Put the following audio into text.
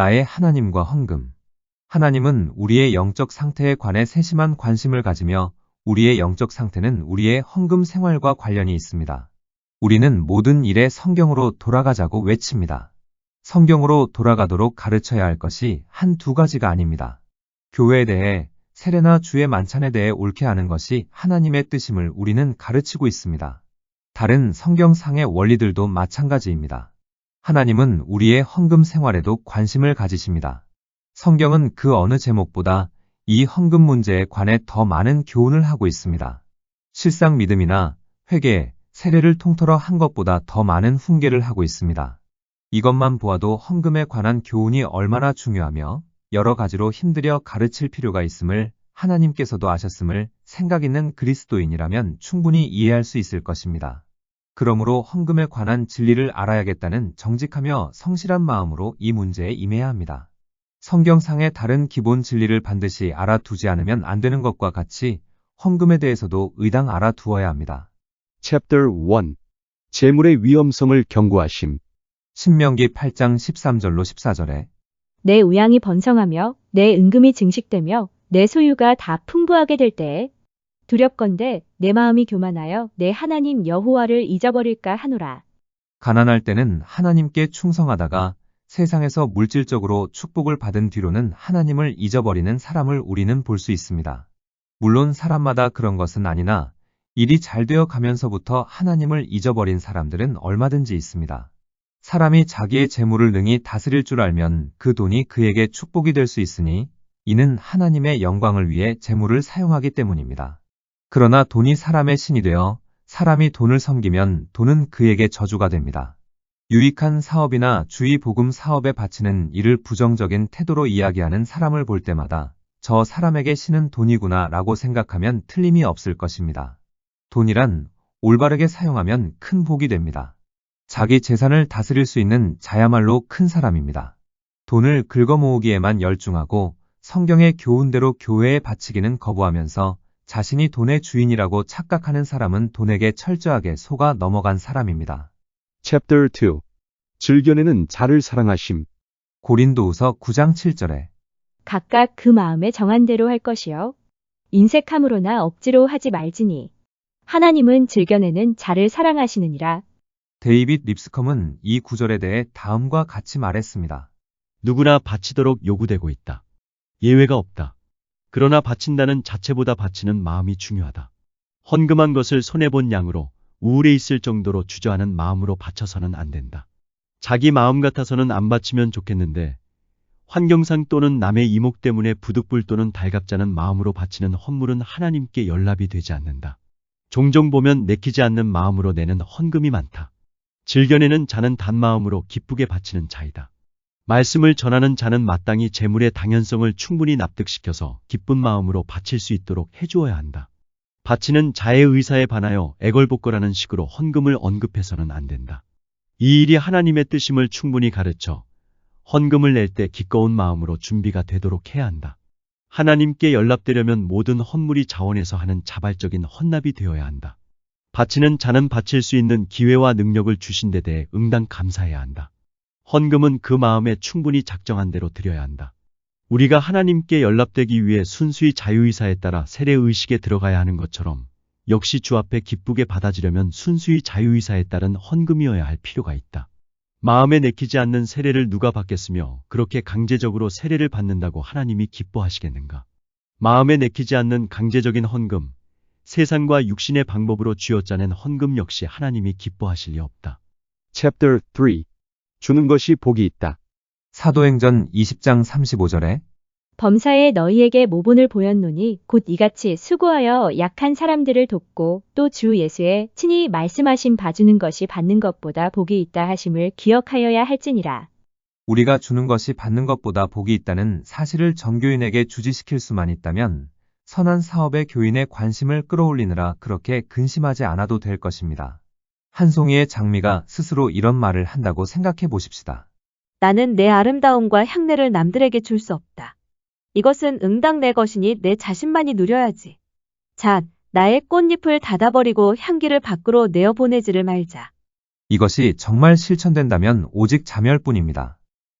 나의 하나님과 헌금. 하나님은 우리의 영적 상태에 관해 세심한 관심을 가지며 우리의 영적 상태는 우리의 헌금 생활과 관련이 있습니다. 우리는 모든 일에 성경으로 돌아가자고 외칩니다. 성경으로 돌아가도록 가르쳐야 할 것이 한 두 가지가 아닙니다. 교회에 대해 세례나 주의 만찬에 대해 옳게 아는 것이 하나님의 뜻임을 우리는 가르치고 있습니다. 다른 성경상의 원리들도 마찬가지입니다. 하나님은 우리의 헌금 생활에도 관심을 가지십니다. 성경은 그 어느 제목보다 이 헌금 문제에 관해 더 많은 교훈을 하고 있습니다. 실상 믿음이나 회개, 세례를 통틀어 한 것보다 더 많은 훈계를 하고 있습니다. 이것만 보아도 헌금에 관한 교훈이 얼마나 중요하며 여러 가지로 힘들여 가르칠 필요가 있음을 하나님께서도 아셨음을 생각 있는 그리스도인이라면 충분히 이해할 수 있을 것입니다. 그러므로 헌금에 관한 진리를 알아야겠다는 정직하며 성실한 마음으로 이 문제에 임해야 합니다. 성경상의 다른 기본 진리를 반드시 알아두지 않으면 안 되는 것과 같이 헌금에 대해서도 의당 알아두어야 합니다. Chapter 1 재물의 위험성을 경고하심. 신명기 8장 13절로 14절에 내 우양이 번성하며 내 은금이 증식되며 내 소유가 다 풍부하게 될 때에 두렵건대 내 마음이 교만하여 내 하나님 여호와를 잊어버릴까 하노라. 가난할 때는 하나님께 충성하다가 세상에서 물질적으로 축복을 받은 뒤로는 하나님을 잊어버리는 사람을 우리는 볼 수 있습니다. 물론 사람마다 그런 것은 아니나 일이 잘 되어 가면서부터 하나님을 잊어버린 사람들은 얼마든지 있습니다. 사람이 자기의 재물을 능히 다스릴 줄 알면 그 돈이 그에게 축복이 될 수 있으니 이는 하나님의 영광을 위해 재물을 사용하기 때문입니다. 그러나 돈이 사람의 신이 되어 사람이 돈을 섬기면 돈은 그에게 저주가 됩니다. 유익한 사업이나 주의 복음 사업에 바치는 이를 부정적인 태도로 이야기하는 사람을 볼 때마다 저 사람에게 신은 돈이구나 라고 생각하면 틀림이 없을 것입니다. 돈이란 올바르게 사용하면 큰 복이 됩니다. 자기 재산을 다스릴 수 있는 자야말로 큰 사람입니다. 돈을 긁어모으기에만 열중하고 성경의 교훈대로 교회에 바치기는 거부하면서 자신이 돈의 주인이라고 착각하는 사람은 돈에게 철저하게 속아 넘어간 사람입니다. Chapter 2 즐겨내는 자를 사랑하심. 고린도후서 9장 7절에 각각 그 마음에 정한 대로 할 것이요. 인색함으로나 억지로 하지 말지니. 하나님은 즐겨내는 자를 사랑하시느니라. 데이빗 립스컴은 이 구절에 대해 다음과 같이 말했습니다. 누구나 바치도록 요구되고 있다. 예외가 없다. 그러나 바친다는 자체보다 바치는 마음이 중요하다. 헌금한 것을 손해본 양으로 우울해 있을 정도로 주저하는 마음으로 바쳐서는 안 된다. 자기 마음 같아서는 안 바치면 좋겠는데 환경상 또는 남의 이목 때문에 부득불 또는 달갑자는 마음으로 바치는 헌물은 하나님께 연락이 되지 않는다. 종종 보면 내키지 않는 마음으로 내는 헌금이 많다. 즐겨내는 자는 단마음으로 기쁘게 바치는 자이다. 말씀을 전하는 자는 마땅히 재물의 당연성을 충분히 납득시켜서 기쁜 마음으로 바칠 수 있도록 해주어야 한다. 바치는 자의 의사에 반하여 애걸복걸하는 식으로 헌금을 언급해서는 안 된다. 이 일이 하나님의 뜻임을 충분히 가르쳐 헌금을 낼 때 기꺼운 마음으로 준비가 되도록 해야 한다. 하나님께 연락되려면 모든 헌물이 자원에서 하는 자발적인 헌납이 되어야 한다. 바치는 자는 바칠 수 있는 기회와 능력을 주신 데 대해 응당 감사해야 한다. 헌금은 그 마음에 충분히 작정한 대로 드려야 한다. 우리가 하나님께 연락되기 위해 순수히 자유의사에 따라 세례의식에 들어가야 하는 것처럼 역시 주 앞에 기쁘게 받아지려면 순수히 자유의사에 따른 헌금이어야 할 필요가 있다. 마음에 내키지 않는 세례를 누가 받겠으며 그렇게 강제적으로 세례를 받는다고 하나님이 기뻐하시겠는가? 마음에 내키지 않는 강제적인 헌금, 세상과 육신의 방법으로 쥐어짜낸 헌금 역시 하나님이 기뻐하실 리 없다. Chapter 3 주는 것이 복이 있다. 사도행전 20장 35절에 범사에 너희에게 모본을 보였노니 곧 이같이 수고하여 약한 사람들을 돕고 또 주 예수의 친히 말씀하신 봐주는 것이 받는 것보다 복이 있다 하심을 기억하여야 할지니라. 우리가 주는 것이 받는 것보다 복이 있다는 사실을 전교인에게 주지시킬 수만 있다면 선한 사업에 교인의 관심을 끌어올리느라 그렇게 근심하지 않아도 될 것입니다. 한 송이의 장미가 스스로 이런 말을 한다고 생각해 보십시다. 나는 내 아름다움과 향내를 남들에게 줄 수 없다. 이것은 응당 내 것이니 내 자신만이 누려야지. 자, 나의 꽃잎을 닫아버리고 향기를 밖으로 내어보내지를 말자. 이것이 정말 실천된다면 오직 자멸뿐입니다.